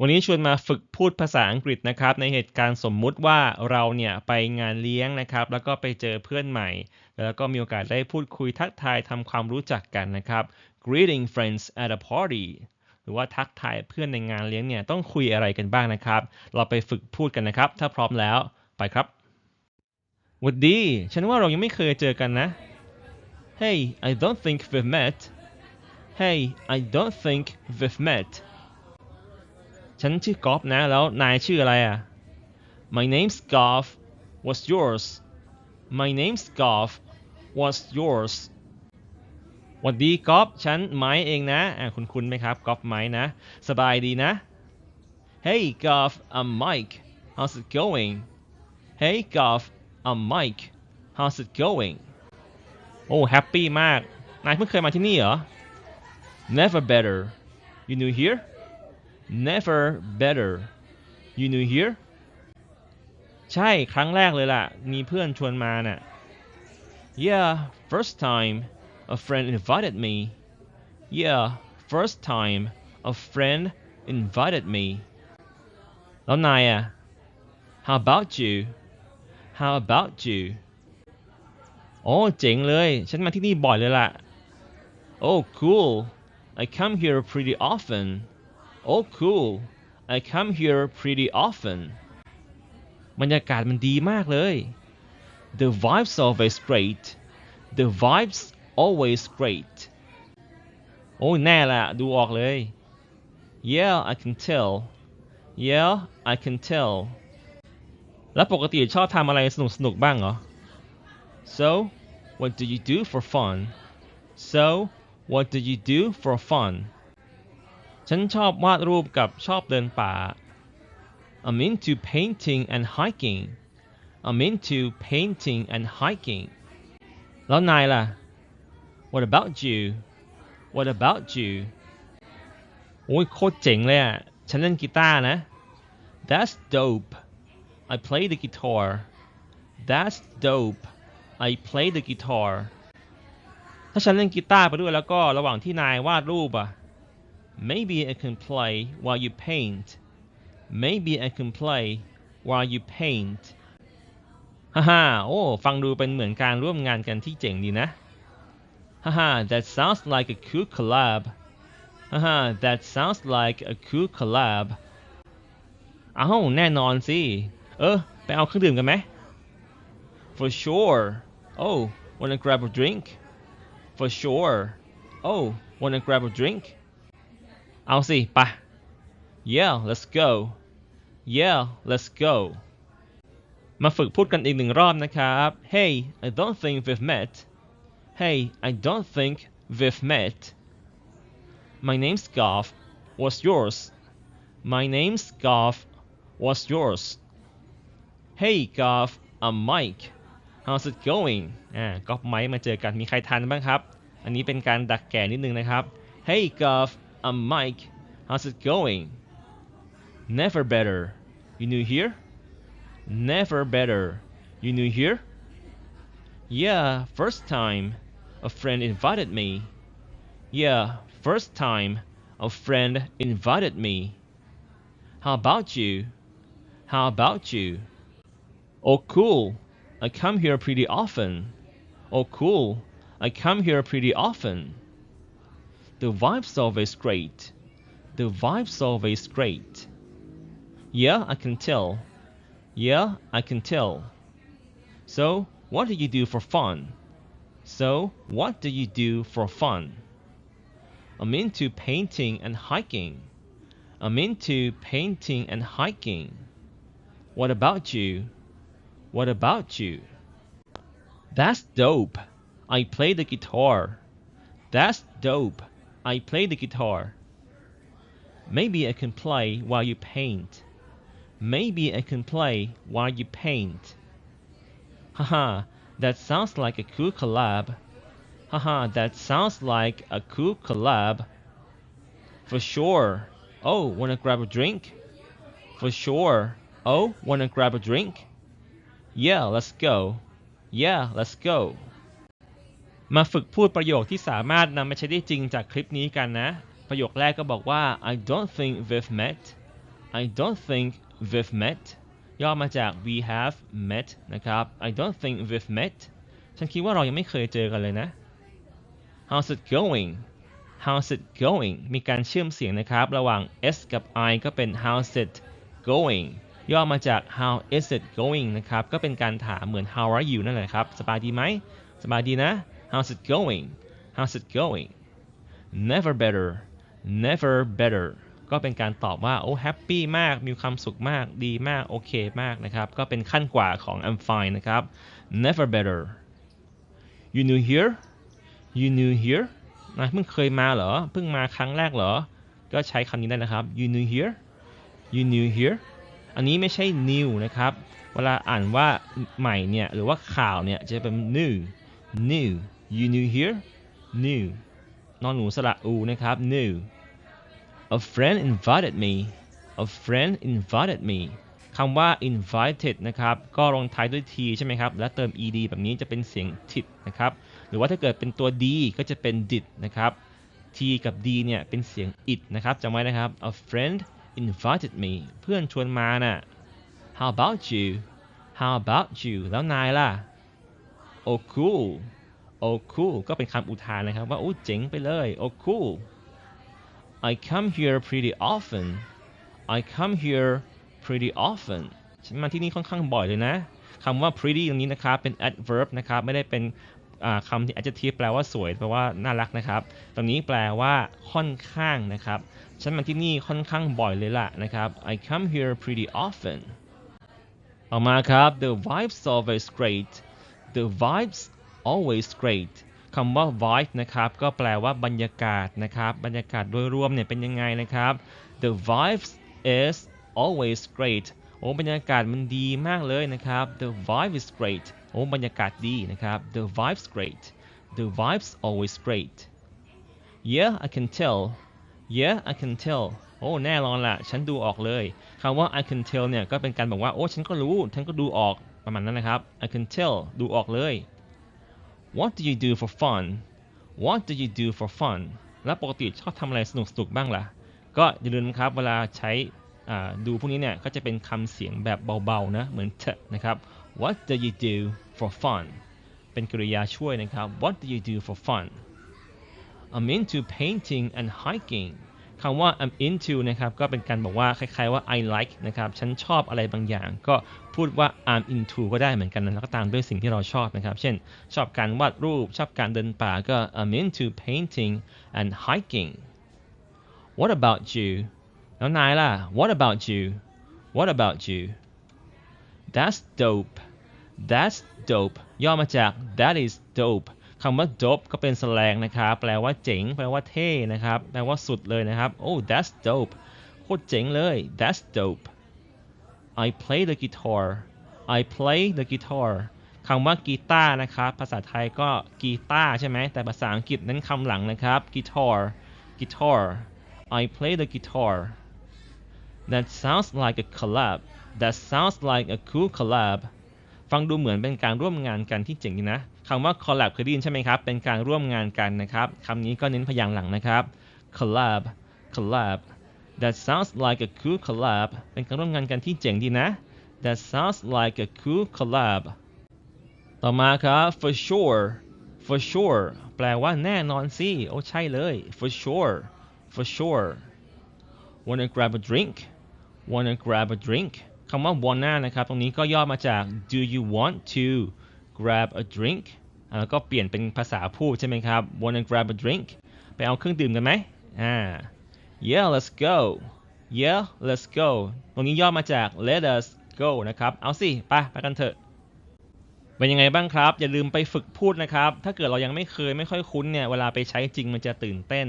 วันนี้ชวนมาฝึกพูดภาษาอังกฤษนะครับ ในเหตุการณ์สมมุติว่าเราเนี่ยไปงานเลี้ยงนะครับ แล้วก็ไปเจอเพื่อนใหม่ แล้วก็มีโอกาสได้พูดคุยทักทายทำความรู้จักกันนะครับ greeting friends at a party หรือว่าทักทายเพื่อนในงานเลี้ยงเนี่ยต้องคุยอะไรกันบ้างนะครับ เราไปฝึกพูดกันนะครับ ถ้าพร้อมแล้วไปครับหวัดดี ฉันว่าเรายังไม่เคยเจอกันนะ Hey I don't think we've met Hey I don't think we've met ฉันชื่อกอล์ฟนะ แล้วนายชื่ออะไรอะ My name's Golf What's yours My name's Golf What's yours หวัดดีกอล์ฟฉันไม้เองนะอ่าคุณคุณไหมครับกอล์ฟไม้นะ สบายดีนะ Hey Golf I'm Mike How's it going Hey Golf I'm Mike How's it going โอ้แฮปปี้มาก นายเพิ่งเคยมาที่นี่เหรอ Never better You new here Never better You new here ใช่ครั้งแรกเลยล่ะ มีเพื่อนชวนมาน่ะ Yeah first time a friend invited me Yeah first time a friend invited me แล้วนายอ่ะ How about you How about you โอ้เจ๋งเลย ฉันมาที่นี่บ่อยเลยล่ะ Oh cool I come here pretty often Oh cool I come here pretty often บรรยากาศมันดีมากเลย The vibes always great The vibes always great โอ้ยแน่ละดูออกเลย Yeah I can tell Yeah I can tell แล้วปกติชอบทำอะไรสนุกสนุกบ้างเหรอ So what do you do for fun So what do you do for fun ฉันชอบวาดรูปกับชอบเดินป่า I'm into painting and hiking I'm into painting and hiking แล้วนายล่ะ What about you What about you โอ้ยโคตรเจ๋งเลยอะ ฉันเล่นกีตาร์นะ That's dope I play the guitar That's dope I play the guitar ถ้าฉันเล่นกีตาร์ไปด้วยแล้วก็ระหว่างที่นายวาดรูปอะ Maybe I can play while you paint Maybe I can play while you paint ฮ่าฮ่าโอ้ ฟังดูเป็นเหมือนการร่วมงานกันที่เจ๋งดีนะ ฮ่าฮ่า that sounds like a cool collab ฮ่าฮ่า that sounds like a cool collab อ้าวแน่นอนสิ เออ ไปเอาเครื่องดื่มกันไหม For sure Oh wanna grab a drink For sure Oh wanna grab a drink เอาสิไป Yeah let's go Yeah let's go มาฝึกพูดกันอีกหนึ่งรอบนะครับ Hey I don't think we've met Hey I don't think we've met My name's Golf What's yours My name's Golf What's yours Hey Golf I'm Mike How's it going อ่าก็ไมค์มาเจอกันมีใครทันบ้างครับ อันนี้เป็นการดักแก่นิดนึงนะครับ Hey Golf I'm Mike How's it going? Never better. You new here? Never better. You new here? Yeah first time a friend invited me. Yeah first time a friend invited me. How about you? How about you? Oh cool. I come here pretty often. Oh cool. I come here pretty often The vibe's always great. The vibe's always great. Yeah I can tell. Yeah I can tell. So what do you do for fun? So what do you do for fun? I'm into painting and hiking. I'm into painting and hiking. What about you? What about you? That's dope. I play the guitar. That's dope. I play the guitar. Maybe I can play while you paint. Maybe I can play while you paint. Haha, that sounds like a cool collab. Haha, that sounds like a cool collab. For sure. Oh, wanna grab a drink? For sure. Oh, wanna grab a drink? Yeah let's go Yeah let's go มาฝึกพูดประโยคที่สามารถนำมาใช้ได้จริงจากคลิปนี้กันนะ ประโยคแรกก็บอกว่า I don't think we've met I don't think we've met ย่อมาจาก we have met นะครับ I don't think we've met ฉันคิดว่าเรายังไม่เคยเจอกันเลยนะ How's it going How's it going มีการเชื่อมเสียงนะครับ ระหว่าง s กับ i ก็เป็น How's it going ย่อมาจาก How is it going นะครับ ก็เป็นการถามเหมือน How are you นั่นแหละครับ สบายดีไหม สบายดีนะ How's it going How's it going never better never better ก็เป็นการตอบว่า โอ้แฮปปี้มาก มีความสุขมาก ดีมาก โอเคมากนะครับ ก็เป็นขั้นกว่าของ I'm fine นะครับ never better you new here you new here นะเพิ่งเคยมาเหรอ เพิ่งมาครั้งแรกเหรอ ก็ใช้คำนี้ได้นะครับ you new here you new here อันนี้ไม่ใช่ new นะครับ เวลาอ่านว่าใหม่เนี่ย หรือว่าข่าวเนี่ย จะเป็น new new you new here new นอนหนูสระอูนะครับ new a friend invited me a friend invited me คำว่า invited นะครับ ก็ลงท้ายด้วย t ใช่ไหมครับ และเติม ed แบบนี้จะเป็นเสียง tit นะครับ หรือว่าถ้าเกิดเป็นตัว d ก็จะเป็น did นะครับ t กับ d เนี่ย เป็นเสียง it นะครับจำไว้นะครับ a friend invited me เพื่อนชวนมาน่ะ how about you how about you แล้วนายล่ะ oh cool oh cool ก็เป็นคำอุทานนะครับว่าโอ้เจ๋งไปเลย oh cool I come here pretty often I come here pretty often ฉันมาที่นี่ค่อนข้างบ่อยเลยนะคำว่า pretty ตรงนี้นะครับเป็น adverb นะครับไม่ได้เป็นคำที่ adjective แปลว่าสวยแปลว่าน่ารักนะครับ ตรงนี้แปลว่าค่อนข้างนะครับ ฉันมาที่นี่ค่อนข้างบ่อยเลยล่ะนะครับ I come here pretty often ต่อมาครับ the vibes always great the vibes always great คำว่า vibe นะครับก็แปลว่าบรรยากาศนะครับบรรยากาศโดยรวมเนี่ยเป็นยังไงนะครับ the vibes is always great โอ้บรรยากาศมันดีมากเลยนะครับ the vibe is great โอ้บรรยากาศดีนะครับ the vibes great the vibes always great yeah I can tell yeah I can tell โอ้แน่นอนละฉันดูออกเลยคำว่า I can tell เนี่ยก็เป็นการบอกว่าโอ้ฉันก็รู้ฉันก็ดูออกประมาณนั้นนะครับ I can tell ดูออกเลย What do you do for fun What do you do for fun แล้วปกติชอบทำอะไรสนุกสนุกบ้างล่ะ ก็อย่าลืมครับเวลาใช้ดูพวกนี้เนี่ยก็จะเป็นคำเสียงแบบเบาๆนะเหมือนเถนะครับ What do you do for fun เป็นกริยาช่วยนะครับ What do you do for fun I'm into painting and hiking คำว่า I'm into นะครับก็เป็นการบอกว่าคล้ายๆว่า I like นะครับฉันชอบอะไรบางอย่าง ก็พูดว่า I'm into ก็ได้เหมือนกันนะแล้วก็ตามด้วยสิ่งที่เราชอบนะครับ เช่น ชอบการวาดรูป ชอบการเดินป่าก็ I'm into painting and hiking What about you แล้วนายล่ะ What about you What about you That's dope That's dope ย่อมาจาก That is dope คำว่า dope ก็เป็นสลงนะครับ แปลว่าเจ๋ง แปลว่าเท่นะครับ แปลว่าสุดเลยนะครับ oh that's dope โคตรเจ๋งเลย that's dope I play the guitar I play the guitar คำว่ากีตาร์นะครับ ภาษาไทยก็กีตาร์ใช่ไหม แต่ภาษาอังกฤษนั้นคำหลังนะครับ guitar guitar I play the guitar That sounds like a collab That sounds like a cool collab ฟังดูเหมือนเป็นการร่วมงานกันที่เจ๋งนะ คำว่า collab เคยได้ยินใช่ไหมครับ เป็นการร่วมงานกันนะครับคำนี้ก็เน้นพยางค์หลังนะครับ collab collab That sounds like a cool collab เป็นการร่วมงานกันที่เจ๋งดีนะ That sounds like a cool collab ต่อมาครับ for sure for sure แปลว่าแน่นอนสิโอ้ใช่เลย for sure for sure wanna grab a drink wanna grab a drink คำว่า wanna นะครับ ตรงนี้ก็ย่อมาจาก do you want to grab a drink แล้วก็เปลี่ยนเป็นภาษาพูดใช่ไหมครับ wanna grab a drink ไปเอาเครื่องดื่มกันไหมอ่า yeah let's go yeah let's go ตรงนี้ย่อมาจาก let us go นะครับ เอาสิไปไปกันเถอะ เป็นยังไงบ้างครับ อย่าลืมไปฝึกพูดนะครับ ถ้าเกิดเรายังไม่เคยไม่ค่อยคุ้นเนี่ย เวลาไปใช้จริงมันจะตื่นเต้น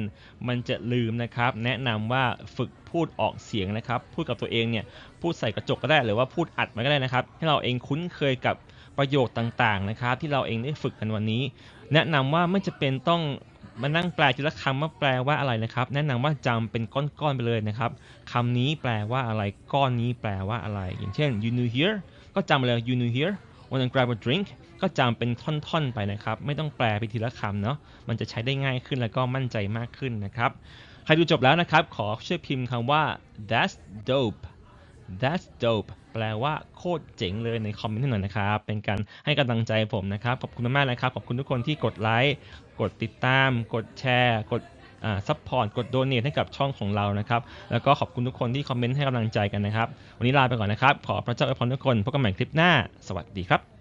มันจะลืมนะครับ แนะนำว่าฝึกพูดออกเสียงนะครับ พูดกับตัวเองเนี่ย พูดใส่กระจกก็ได้ หรือว่าพูดอัดมันก็ได้นะครับ ให้เราเองคุ้นเคยกับ ประโยคต่างๆนะครับที่เราเองได้ฝึกกันวันนี้ แนะนำว่าไม่จะเป็นต้องมานั่งแปลทีละคำว่าแปลว่าอะไรนะครับ แนะนำว่าจำเป็นก้อนๆไปเลยนะครับคำนี้แปลว่าอะไรก้อนนี้แปลว่าอะไร อย่างเช่น you knew here ก็จำเลย you knew here wanna grab a drink ก็จำเป็นท่อนๆไปนะครับ ไม่ต้องแปลไปทีละคำเนาะมันจะใช้ได้ง่ายขึ้นแล้วก็มั่นใจมากขึ้นนะครับ ใครดูจบแล้วนะครับ ขอช่วยพิมพ์คำว่า that's dope that's dope แปลว่าโคตรเจ๋งเลยในคอมเมนต์หน่อยนะครับ เป็นการให้กำลังใจผมนะครับ ขอบคุณมากๆนะครับ ขอบคุณทุกคนที่กดไลค์ กดติดตาม กดแชร์ กดซัพพอร์ต กดโดเนทให้กับช่องของเรานะครับ แล้วก็ขอบคุณทุกคนที่คอมเมนต์ให้กำลังใจกันนะครับ วันนี้ลาไปก่อนนะครับ ขอพระเจ้าอวยพรทุกคน พบกันใหม่คลิปหน้า สวัสดีครับ